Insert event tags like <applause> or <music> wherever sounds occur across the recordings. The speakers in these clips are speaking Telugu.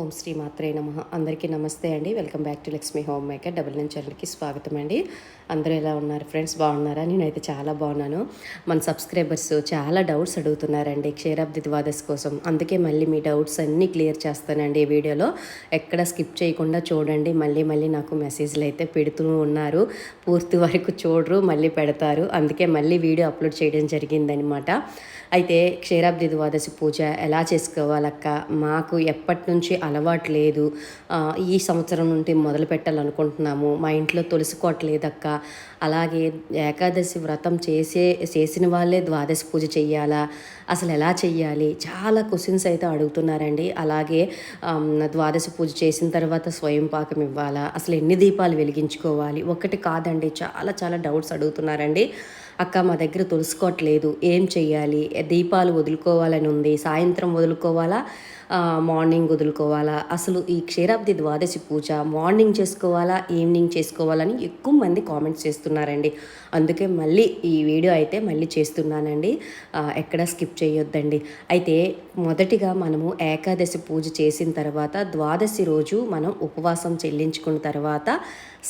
ఓం శ్రీ మాత్రే నమ. అందరికీ నమస్తే అండి. Welcome back to Lakshmi home maker. Double nine ఛానల్కి స్వాగతం అండి. అందరూ ఎలా ఉన్నారు ఫ్రెండ్స్? బాగున్నారా? నేనైతే చాలా బాగున్నాను. మన సబ్స్క్రైబర్స్ చాలా డౌట్స్ అడుగుతున్నారండి క్షీరాబ్ది ద్వాదశి కోసం. అందుకే మళ్ళీ మీ డౌట్స్ అన్నీ క్లియర్ చేస్తానండి ఈ వీడియోలో. ఎక్కడ స్కిప్ చేయకుండా చూడండి. మళ్ళీ మళ్ళీ నాకు మెసేజ్లు అయితే పెడుతూ ఉన్నారు. పూర్తి వరకు చూడరు మళ్ళీ పెడతారు. అందుకే మళ్ళీ వీడియో అప్లోడ్ చేయడం జరిగిందనమాట అయితే క్షీరాబ్ది ద్వాదశి పూజ ఎలా చేసుకోవాలక్క? మాకు ఎప్పటి నుంచి అలవాటు లేదు ఈ సంవత్సరం నుండి మొదలు పెట్టాలనుకుంటున్నాము. మా ఇంట్లో తొలుసుకోవట్లేదక్క. అలాగే ఏకాదశి వ్రతం చేసే చేసిన వాళ్ళే ద్వాదశి పూజ చెయ్యాలా? అసలు ఎలా చెయ్యాలి? చాలా క్వశ్చన్స్ అయితే అడుగుతున్నారండి. అలాగే ద్వాదశి పూజ చేసిన తర్వాత స్వయం పాకం ఇవ్వాలా? అసలు ఎన్ని దీపాలు వెలిగించుకోవాలి? ఒకటి కాదండి. చాలా చాలా డౌట్స్ అడుగుతున్నారండి. అక్క మా దగ్గర తులుసుకోవట్లేదు. ఏం చెయ్యాలి? దీపాలు వదులుకోవాలని ఉంది. సాయంత్రం వదులుకోవాలా? మార్నింగ్ వదులుకోవాలా? అసలు ఈ క్షీరాబ్ది ద్వాదశి పూజ మార్నింగ్ చేసుకోవాలా ఈవినింగ్ చేసుకోవాలని ఎక్కువ మంది కామెంట్స్ చేస్తున్నారండి. అందుకే మళ్ళీ ఈ వీడియో అయితే మళ్ళీ చేస్తున్నానండి. ఎక్కడ స్కిప్ చేయొద్దండి. అయితే మొదటిగా మనము ఏకాదశి పూజ చేసిన తర్వాత ద్వాదశి రోజు మనం ఉపవాసం చెల్లించుకున్న తర్వాత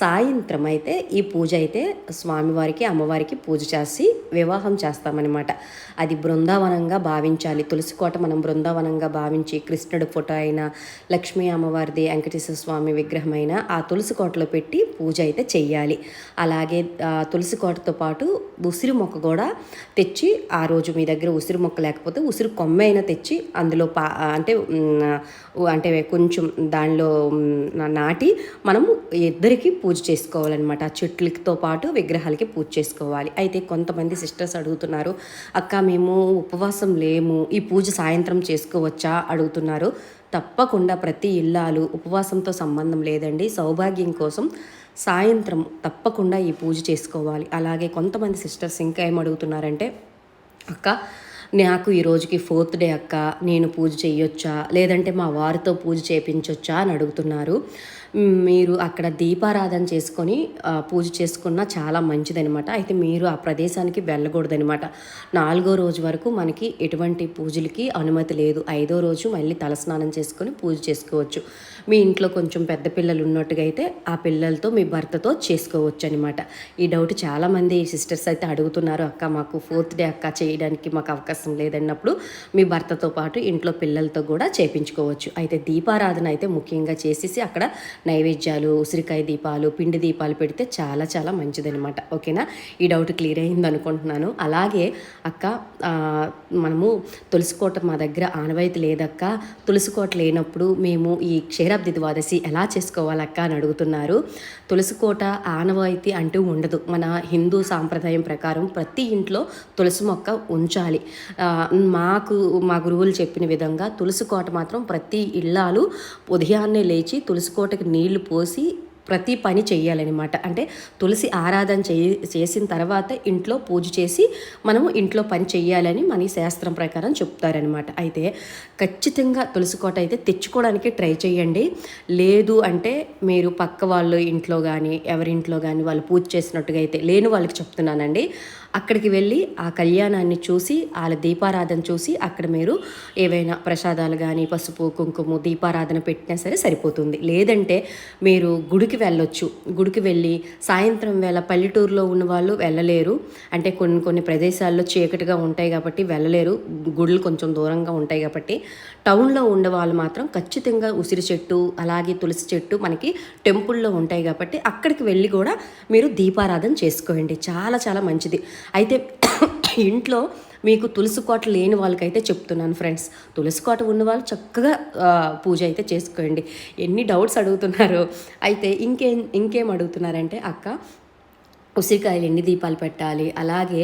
సాయంత్రం అయితే ఈ పూజ అయితే స్వామివారికి అమ్మవారికి పూజ చేసి వివాహం చేస్తామన్నమాట. అది బృందావనంగా భావించాలి. తులసి కోట మనం బృందావనంగా భావించి కృష్ణుడు ఫోటో అయినా లక్ష్మీ అమ్మవారిది వెంకటేశ్వర స్వామి విగ్రహం అయినా ఆ తులసి కోటలో పెట్టి పూజ అయితే చెయ్యాలి. అలాగే తులసి కోటతో పాటు ఉసిరి మొక్క కూడా తెచ్చి ఆ రోజు మీ దగ్గర ఉసిరి మొక్క లేకపోతే ఉసిరి కొమ్మ అయినా తెచ్చి అందులో పా అంటే అంటే కొంచెం దానిలో నాటి మనము ఇద్దరికి పూజ చేసుకోవాలన్నమాట. ఆ చెట్లతో పాటు విగ్రహాలకి పూజ చేసుకోవాలి. అయితే కొంతమంది సిస్టర్స్ అడుగుతున్నారు అక్క మేము ఉపవాసం లేము. ఈ పూజ సాయంత్రం చేసుకోవచ్చా? అడుగు అడుగుతున్నారు. తప్పకుండా ప్రతి ఇల్లాలు ఉపవాసంతో సంబంధం లేదండి. సౌభాగ్యం కోసం సాయంత్రం తప్పకుండా ఈ పూజ చేసుకోవాలి. అలాగే కొంతమంది సిస్టర్స్ ఇంకా ఏం అడుగుతున్నారంటే అక్క నాకు ఈ రోజుకి ఫోర్త్ డే అక్క నేను పూజ చేయొచ్చా లేదంటే మా వారితో పూజ చేయించొచ్చా అని అడుగుతున్నారు. మీరు అక్కడ దీపారాధన చేసుకొని పూజ చేసుకున్నా చాలా మంచిదనమాట అయితే మీరు ఆ ప్రదేశానికి వెళ్ళకూడదనమాట నాలుగో రోజు వరకు మనకి ఎటువంటి పూజలకి అనుమతి లేదు. ఐదో రోజు మళ్ళీ తలస్నానం చేసుకొని పూజ చేసుకోవచ్చు. మీ ఇంట్లో కొంచెం పెద్ద పిల్లలు ఉన్నట్టుగా అయితే ఆ పిల్లలతో మీ భర్తతో చేసుకోవచ్చు అనమాట ఈ డౌట్ చాలామంది సిస్టర్స్ అయితే అడుగుతున్నారు. అక్క మాకు ఫోర్త్ డే అక్క చేయడానికి మాకు అవకాశం లేదన్నప్పుడు మీ భర్తతో పాటు ఇంట్లో పిల్లలతో కూడా చేపించుకోవచ్చు. అయితే దీపారాధన అయితే ముఖ్యంగా చేసేసి అక్కడ నైవేద్యాలు ఉసిరికాయ దీపాలు పిండి దీపాలు పెడితే చాలా చాలా మంచిదనమాట ఓకేనా? ఈ డౌట్ క్లియర్ అయింది అనుకుంటున్నాను అలాగే అక్క మనము తులసికోట మా దగ్గర ఆనవాయితీ లేదక్క. తులసికోట లేనప్పుడు మేము ఈ క్షీరాబ్ది ద్వాదశి ఎలా చేసుకోవాలక్క అని అడుగుతున్నారు. తులసికోట ఆనవాయితీ అంటూ ఉండదు. మన హిందూ సాంప్రదాయం ప్రకారం ప్రతి ఇంట్లో తులసి మొక్క ఉంచాలి. మాకు మా గురువులు చెప్పిన విధంగా తులసి కోట మాత్రం ప్రతి ఇళ్ళాలు ఉదయాన్నే లేచి తులసి కోటకి నీళ్ళు పోసి ప్రతి పని చేయాలన్నమాట అంటే తులసి ఆరాధన చే చేసిన తర్వాత ఇంట్లో పూజ చేసి మనము ఇంట్లో పని చేయాలని మన శాస్త్రం ప్రకారం చెప్తారనమాట అయితే ఖచ్చితంగా తులసి కోట అయితే తెచ్చుకోవడానికి ట్రై చేయండి లేదు అంటే మీరు పక్క వాళ్ళు ఇంట్లో కానీ ఎవరింట్లో కానీ వాళ్ళు పూజ చేసినట్టుగా అయితే లేని వాళ్ళకి చెప్తున్నానండి. అక్కడికి వెళ్ళి ఆ కళ్యాణాన్ని చూసి వాళ్ళ దీపారాధన చూసి అక్కడ మీరు ఏవైనా ప్రసాదాలు కానీ పసుపు కుంకుమ దీపారాధన పెట్టినా సరే సరిపోతుంది. లేదంటే మీరు గుడికి వెళ్ళొచ్చు. గుడికి వెళ్ళి సాయంత్రం వేళ పల్లెటూరులో ఉన్న వాళ్ళు వెళ్ళలేరు. అంటే కొన్ని కొన్ని ప్రదేశాల్లో చీకటిగా ఉంటాయి కాబట్టి వెళ్ళలేరు. గుడులు కొంచెం దూరంగా ఉంటాయి కాబట్టి టౌన్లో ఉండే వాళ్ళు మాత్రం ఖచ్చితంగా ఉసిరి చెట్టు అలాగే తులసి చెట్టు మనకి టెంపుల్లో ఉంటాయి కాబట్టి అక్కడికి వెళ్ళి కూడా మీరు దీపారాధన చేసుకోండి. చాలా చాలా మంచిది. అయితే <coughs> ఇంట్లో మీకు తులసి కోట లేని వాళ్ళకైతే చెప్తున్నాను ఫ్రెండ్స్. తులసి కోట ఉన్న వాళ్ళు చక్కగా పూజ అయితే చేసుకోండి. ఎన్ని డౌట్స్ అడుగుతున్నారు. అయితే ఇంకేం ఇంకేం అడుగుతున్నారంటే అక్క ఉసిరికాయలు ఎన్ని దీపాలు పెట్టాలి? అలాగే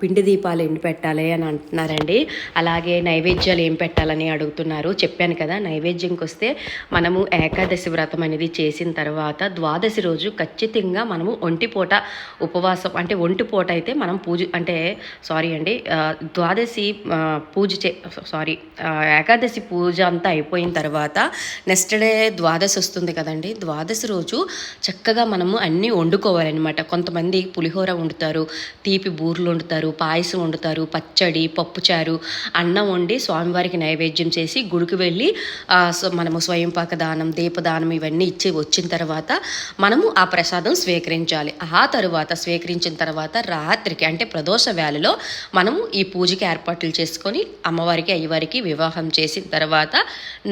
పిండి దీపాలు ఎన్ని పెట్టాలి అని అంటున్నారండి. అలాగే నైవేద్యాలు ఏం పెట్టాలని అడుగుతున్నారు? చెప్పాను కదా నైవేద్యంకి వస్తే మనము ఏకాదశి వ్రతం అనేది చేసిన తర్వాత ద్వాదశి రోజు ఖచ్చితంగా మనము ఒంటిపూట ఉపవాసం అంటే ఒంటిపూట అయితే మనం పూజ అంటే సారీ అండి ద్వాదశి పూజ చే సారీ ఏకాదశి పూజ అంతా అయిపోయిన తర్వాత నెక్స్ట్ డే ద్వాదశి వస్తుంది కదండి. ద్వాదశి రోజు చక్కగా మనము అన్నీ వండుకోవాలి చేసుకోవాలన్నమాట కొంతమంది పులిహోర వండుతారు తీపి బూర్లు వండుతారు పాయసం వండుతారు పచ్చడి పప్పుచారు అన్నం వండి స్వామివారికి నైవేద్యం చేసి గుడికి వెళ్ళి మనము స్వయంపాక దానం దీపదానం ఇవన్నీ ఇచ్చి వచ్చిన తర్వాత మనము ఆ ప్రసాదం స్వీకరించాలి. ఆ తరువాత స్వీకరించిన తర్వాత రాత్రికి అంటే ప్రదోష వేళలో మనము ఈ పూజకి ఏర్పాట్లు చేసుకొని అమ్మవారికి అయ్యవారికి వివాహం చేసిన తర్వాత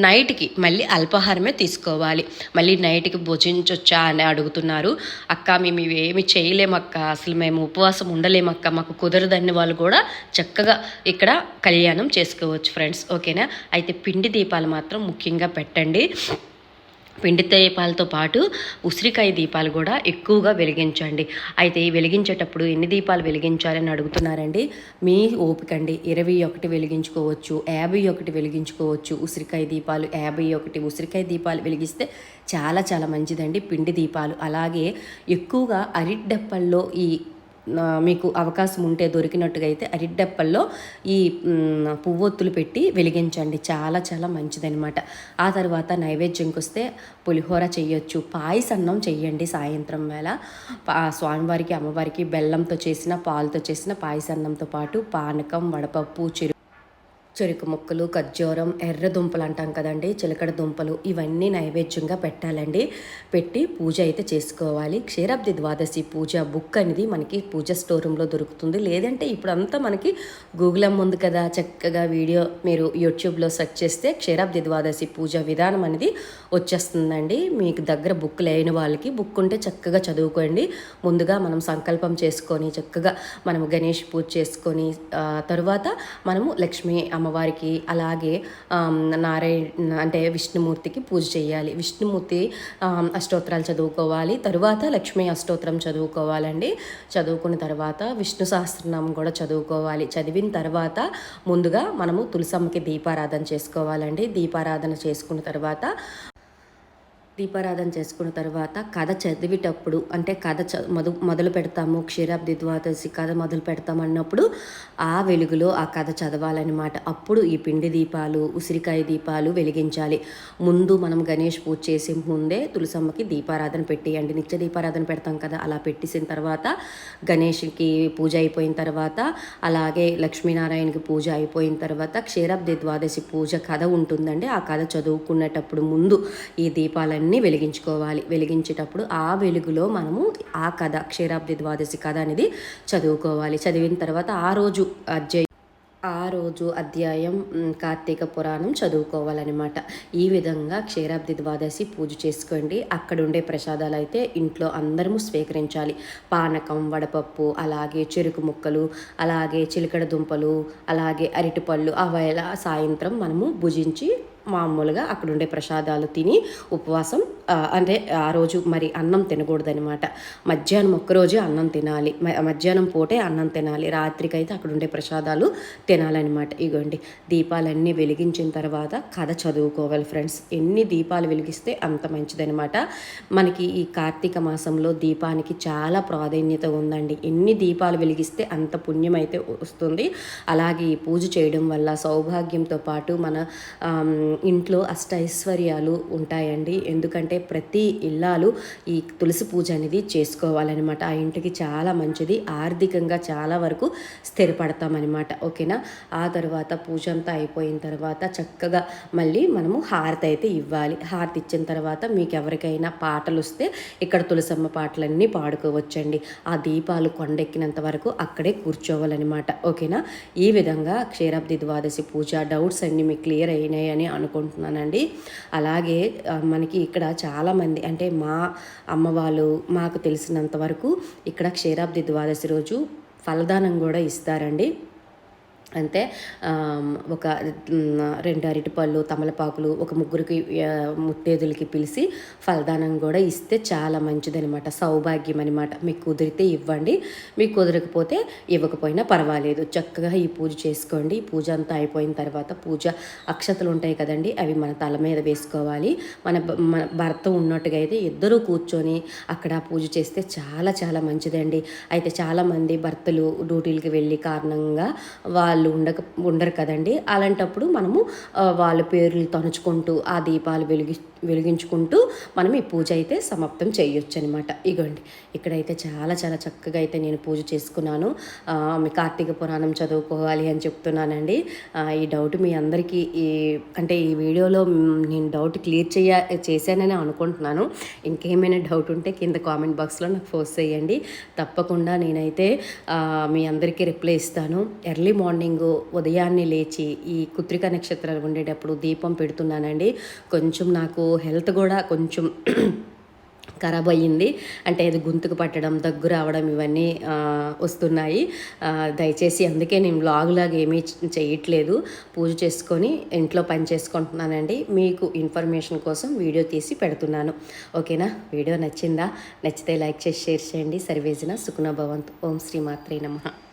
నైట్కి మళ్ళీ అల్పాహారమే తీసుకోవాలి. మళ్ళీ నైట్కి భుజించొచ్చా అని అడుగుతున్నారు. అక్క మేము ఇవేమి చేయలేమక్క. అసలు మేము ఉపవాసం ఉండలేమక్క. మాకు కుదరదని వాళ్ళు కూడా చక్కగా ఇక్కడ కళ్యాణం చేసుకోవచ్చు ఫ్రెండ్స్ ఓకేనా? అయితే పిండి దీపాలు మాత్రం ముఖ్యంగా పెట్టండి. పిండి దీపాలతో పాటు ఉసిరికాయ దీపాలు కూడా ఎక్కువగా వెలిగించండి. అయితే వెలిగించేటప్పుడు ఎన్ని దీపాలు వెలిగించాలని అడుగుతున్నారండి? మీ ఓపిక అండి. ఇరవై ఒకటి వెలిగించుకోవచ్చు యాభై ఒకటి వెలిగించుకోవచ్చు ఉసిరికాయ దీపాలు. యాభై ఒకటి ఉసిరికాయ దీపాలు వెలిగిస్తే చాలా చాలా మంచిదండి పిండి దీపాలు. అలాగే ఎక్కువగా అరిడ్డప్పల్లో ఈ మీకు అవకాశం ఉంటే దొరికినట్టుగా అయితే అరిడ్డప్పల్లో ఈ పువ్వొత్తులు పెట్టి వెలిగించండి. చాలా చాలా మంచిదనమాట ఆ తర్వాత నైవేద్యంకి వస్తే పులిహోర చేయొచ్చు పాయసన్నం చేయండి సాయంత్రం వేళ. పా స్వామివారికి అమ్మవారికి బెల్లంతో చేసిన పాలతో చేసిన పాయసన్నంతో పాటు పానకం వడపప్పు చెరు చెరుకు ముక్కలు ఖర్జూరం ఎర్ర దుంపలు అంటాం కదండి చిలకడ దుంపలు ఇవన్నీ నైవేద్యంగా పెట్టాలండి. పెట్టి పూజ అయితే చేసుకోవాలి. క్షీరాబ్ది ద్వాదశి పూజ బుక్ అనేది మనకి పూజ స్టోర్ రూమ్లో దొరుకుతుంది. లేదంటే ఇప్పుడు అంతా మనకి గూగుల్ అమ్మ ఉంది కదా చక్కగా వీడియో మీరు యూట్యూబ్లో సెర్చ్ చేస్తే క్షీరాబ్ది ద్వాదశి పూజ విధానం అనేది వచ్చేస్తుందండి. మీకు దగ్గర బుక్ లేని వాళ్ళకి బుక్ ఉంటే చక్కగా చదువుకోండి. ముందుగా మనం సంకల్పం చేసుకొని చక్కగా మనము గణేష్ పూజ చేసుకొని తర్వాత తరువాత మనము లక్ష్మీ అమ్మవారికి అలాగే నారాయణ అంటే విష్ణుమూర్తికి పూజ చేయాలి. విష్ణుమూర్తి అష్టోత్తరాలు చదువుకోవాలి. తరువాత లక్ష్మీ అష్టోత్తరం చదువుకోవాలండి. చదువుకున్న తర్వాత విష్ణు సహస్రనామం కూడా చదువుకోవాలి. చదివిన తర్వాత ముందుగా మనము తులసమ్మకి దీపారాధన చేసుకోవాలండి. దీపారాధన చేసుకున్న తర్వాత దీపారాధన చేసుకున్న తర్వాత కథ చదివేటప్పుడు అంటే కథ చ మొదలు మొదలు పెడతాము క్షీరాబ్ది ద్వాదశి కథ మొదలు పెడతాము అన్నప్పుడు ఆ వెలుగులో ఆ కథ చదవాలన్నమాట. అప్పుడు ఈ పిండి దీపాలు ఉసిరికాయ దీపాలు వెలిగించాలి. ముందు మనం గణేష్ పూజ చేసే ముందే తులసమ్మకి దీపారాధన పెట్టేయండి. నిత్య దీపారాధన పెడతాం కదా అలా పెట్టేసిన తర్వాత గణేష్కి పూజ అయిపోయిన తర్వాత అలాగే లక్ష్మీనారాయణకి పూజ అయిపోయిన తర్వాత క్షీరాబ్ది ద్వాదశి పూజ కథ ఉంటుందండి. ఆ కథ చదువుకునేటప్పుడు ముందు ఈ దీపాలన్నీ వెలిగించుకోవాలి. వెలిగించేటప్పుడు ఆ వెలుగులో మనము ఆ కథ క్షీరాబ్ది ద్వాదశి కథ అనేది చదువుకోవాలి. చదివిన తర్వాత ఆ రోజు అధ్యయ ఆ రోజు అధ్యాయం కార్తీక పురాణం చదువుకోవాలన్నమాట. ఈ విధంగా క్షీరాబ్ది ద్వాదశి పూజ చేసుకోండి. అక్కడ ఉండే ప్రసాదాలు అయితే ఇంట్లో అందరము స్వీకరించాలి. పానకం వడపప్పు అలాగే చెరుకు ముక్కలు అలాగే చిలకడ దుంపలు అలాగే అరటిపళ్ళు అవేళ సాయంత్రం మనము భుజించి మామూలుగా అక్కడ ఉండే ప్రసాదాలు తిని ఉపవాసం అంటే ఆ రోజు మరి అన్నం తినకూడదనమాట మధ్యాహ్నం ఒక్కరోజే అన్నం తినాలి. మధ్యాహ్నం పూటే అన్నం తినాలి. రాత్రికైతే అక్కడ ఉండే ప్రసాదాలు తినాలన్నమాట. ఇగోండి దీపాలన్నీ వెలిగించిన తర్వాత కథ చదువుకోవాలి ఫ్రెండ్స్. ఎన్ని దీపాలు వెలిగిస్తే అంత మంచిదనమాట మనకి ఈ కార్తీక మాసంలో దీపానికి చాలా ప్రాధాన్యత ఉందండి. ఎన్ని దీపాలు వెలిగిస్తే అంత పుణ్యం అయితే వస్తుంది. అలాగే ఈ పూజ చేయడం వల్ల సౌభాగ్యంతో పాటు మన ఇంట్లో అష్ట ఐశ్వర్యాలు ఉంటాయండి. ఎందుకంటే ప్రతి ఇల్లాలు ఈ తులసి పూజ అనేది చేసుకోవాలన్నమాట. ఆ ఇంటికి చాలా మంచిది. ఆర్థికంగా చాలా వరకు స్థిరపడతామన్నమాట. ఓకేనా? ఆ తర్వాత పూజ అంతా అయిపోయిన తర్వాత చక్కగా మళ్ళీ మనము హారతి అయితే ఇవ్వాలి. హారతి ఇచ్చిన తర్వాత మీకు ఎవరికైనా పాటలు వస్తే ఇక్కడ తులసమ్మ పాటలన్నీ పాడుకోవచ్చండి. ఆ దీపాలు కొండెక్కినంత వరకు అక్కడే కూర్చోవాలన్నమాట. ఓకేనా? ఈ విధంగా క్షీరాబ్ది ద్వాదశి పూజ డౌట్స్ అన్నీ మీకు క్లియర్ అయినాయని అనుకుంటున్నానండి. అలాగే మనకి ఇక్కడ చాలామంది అంటే మా అమ్మ వాళ్ళు మాకు తెలిసినంత వరకు ఇక్కడ క్షీరాబ్ది ద్వాదశి రోజు ఫలదానం కూడా ఇస్తారండి. అంతే ఒక రెండు అరటిపళ్ళు తమలపాకులు ఒక ముగ్గురికి ముత్తేదులకి పిలిచి ఫలదానం కూడా ఇస్తే చాలా మంచిదనమాట సౌభాగ్యం అనమాట మీకు కుదిరితే ఇవ్వండి. మీకు కుదరకపోతే ఇవ్వకపోయినా పర్వాలేదు. చక్కగా ఈ పూజ చేసుకోండి. ఈ పూజ అంతా అయిపోయిన తర్వాత పూజ అక్షతలు ఉంటాయి కదండి అవి మన తల మీద వేసుకోవాలి. మన భ- మన భర్త ఉన్నట్టుగా అయితే ఇద్దరూ కూర్చొని అక్కడ పూజ చేస్తే చాలా చాలా మంచిదండి. అయితే చాలామంది భర్తలు డ్యూటీలకి వెళ్ళి కారణంగా వాళ్ళు వాళ్ళు ఉండక ఉండరు కదండి. అలాంటప్పుడు మనము వాళ్ళ పేర్లు తనుచుకుంటూ ఆ దీపాలు వెలిగి వెలిగించుకుంటూ మనం ఈ పూజ అయితే సమాప్తం చేయొచ్చు అనమాట ఇగోండి ఇక్కడైతే చాలా చాలా చక్కగా అయితే నేను పూజ చేసుకున్నాను. మీ కార్తీక పురాణం చదువుకోవాలి అని చెప్తున్నానండి. ఈ డౌట్ మీ అందరికీ ఈ అంటే ఈ వీడియోలో నేను డౌట్ క్లియర్ చేయ చేశానని అనుకుంటున్నాను. ఇంకేమైనా డౌట్ ఉంటే కింద కామెంట్ బాక్స్లో నాకు పోస్ట్ చేయండి. తప్పకుండా నేనైతే మీ అందరికీ రిప్లై ఇస్తాను. ఎర్లీ మార్నింగ్ ఉదయాన్నే లేచి ఈ కుత్రిక నక్షత్రాలు ఉండేటప్పుడు దీపం పెడుతున్నానండి. కొంచెం నాకు హెల్త్ కూడా కొంచెం ఖరాబ్ అయ్యింది అంటే ఇది గొంతుకు పట్టడం దగ్గు రావడం ఇవన్నీ వస్తున్నాయి. దయచేసి అందుకే నేను వ్లాగ్ లాగా ఏమీ చేయట్లేదు పూజ చేసుకొని ఇంట్లో పని చేసుకుంటున్నానండి. మీకు ఇన్ఫర్మేషన్ కోసం వీడియో తీసి పెడుతున్నాను. ఓకేనా? వీడియో నచ్చిందా? నచ్చితే లైక్ చేసి షేర్ చేయండి. సర్వేజన సుఖన భవంత్. ఓం శ్రీ మాత్రే నమః.